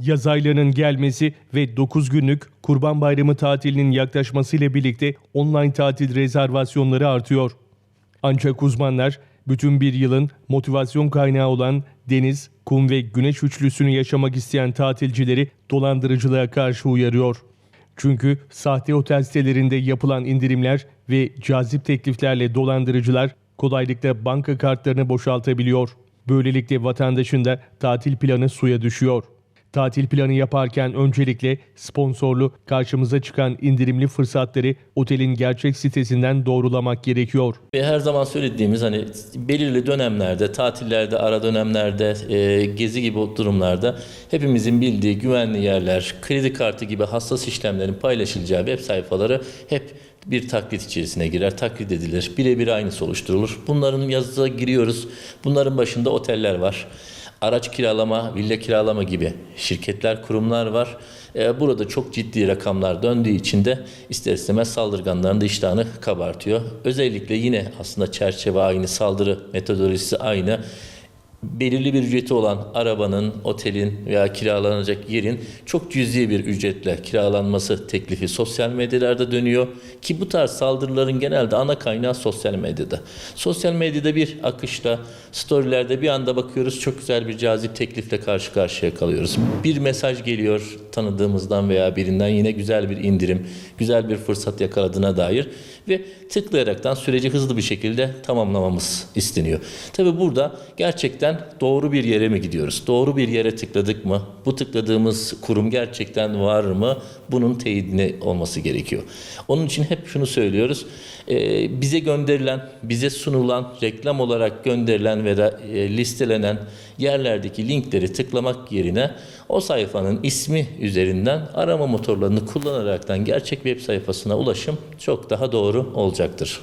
Yaz aylarının gelmesi ve 9 günlük Kurban Bayramı tatilinin yaklaşmasıyla birlikte online tatil rezervasyonları artıyor. Ancak uzmanlar bütün bir yılın motivasyon kaynağı olan deniz, kum ve güneş üçlüsünü yaşamak isteyen tatilcileri dolandırıcılığa karşı uyarıyor. Çünkü sahte otel sitelerinde yapılan indirimler ve cazip tekliflerle dolandırıcılar kolaylıkla banka kartlarını boşaltabiliyor. Böylelikle vatandaşın da tatil planı suya düşüyor. Tatil planı yaparken öncelikle sponsorlu karşımıza çıkan indirimli fırsatları otelin gerçek sitesinden doğrulamak gerekiyor. Ve her zaman söylediğimiz hani belirli dönemlerde, tatillerde, ara dönemlerde, e, gezi gibi durumlarda hepimizin bildiği güvenli yerler, kredi kartı gibi hassas işlemlerin paylaşılacağı web sayfaları hep bir taklit içerisine girer, taklit edilir. Birebir aynısı oluşturulur. Bunların yazısına giriyoruz. Bunların başında oteller var. Araç kiralama, villa kiralama gibi şirketler, kurumlar var. Ee, Burada çok ciddi rakamlar döndüğü için de ister istemez saldırganların da iştahını kabartıyor. Özellikle yine aslında çerçeve aynı, saldırı metodolojisi aynı. Belirli bir ücreti olan arabanın, otelin veya kiralanacak yerin çok cüzi bir ücretle kiralanması teklifi sosyal medyalarda dönüyor. Ki bu tarz saldırıların genelde ana kaynağı sosyal medyada. Sosyal medyada bir akışla, storylerde bir anda bakıyoruz çok güzel bir cazip teklifle karşı karşıya kalıyoruz. Bir mesaj geliyor tanıdığımızdan veya birinden yine güzel bir indirim, güzel bir fırsat yakaladığına dair ve tıklayaraktan süreci hızlı bir şekilde tamamlamamız isteniyor. Tabi burada gerçekten doğru bir yere mi gidiyoruz? Doğru bir yere tıkladık mı? Bu tıkladığımız kurum gerçekten var mı? Bunun teyidine olması gerekiyor. Onun için hep şunu söylüyoruz. Ee, bize gönderilen, bize sunulan, reklam olarak gönderilen ve de listelenen yerlerdeki linkleri tıklamak yerine o sayfanın ismi üzerinden arama motorlarını kullanaraktan gerçek web sayfasına ulaşım çok daha doğru olacaktır.